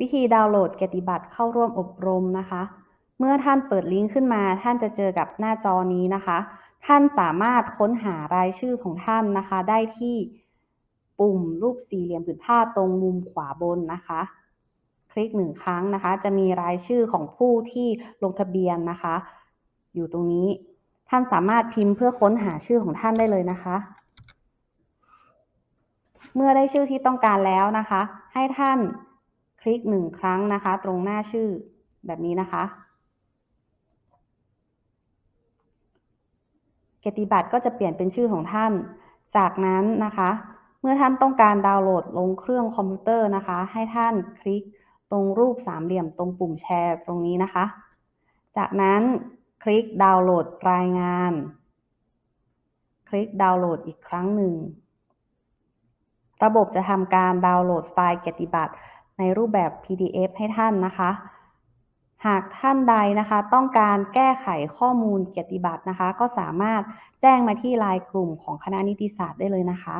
วิธีดาวน์โหลดเกียรติบัตรเข้าร่วมอบรมนะคะ เมื่อท่านเปิดลิงก์ขึ้นมา ท่านจะเจอกับหน้าจอนี้นะคะ ท่านสามารถค้นหารายชื่อของท่านนะคะ ได้ที่ปุ่มรูปสี่เหลี่ยมผืนผ้าตรงมุมขวาบนนะคะ คลิกหนึ่งครั้งนะคะ จะมีรายชื่อของผู้ที่ลงทะเบียนนะคะ อยู่ตรงนี้ ท่านสามารถพิมพ์เพื่อค้นหาชื่อของท่านได้เลยนะคะเมื่อได้ชื่อที่ต้องการแล้วนะคะ ให้ท่าน ลิกหนึ่งครั้งนะคะ ตรงหน้าชื่อแบบนี้นะคะ เกียรติบัตรก็จะเปลี่ยนเป็นชื่อของท่าน จากนั้นนะคะ เมื่อท่านต้องการดาวน์โหลดลงเครื่องคอมพิวเตอร์นะคะ ให้ท่านคลิกตรงรูปสามเหลี่ยมตรงปุ่มแชร์ตรงนี้นะคะ จากนั้นคลิกดาวน์โหลดรายงาน คลิกดาวน์โหลดอีกครั้งหนึ่ง ระบบจะทำการดาวน์โหลดไฟล์เกียรติบัตร ในรูปแบบ PDF ให้ท่านนะคะ หากท่านใดนะคะต้องการแก้ไขข้อมูลเกียรติบัตรนะคะ ก็สามารถแจ้งมาที่ไลน์กลุ่มของคณะนิติศาสตร์ได้เลยนะคะ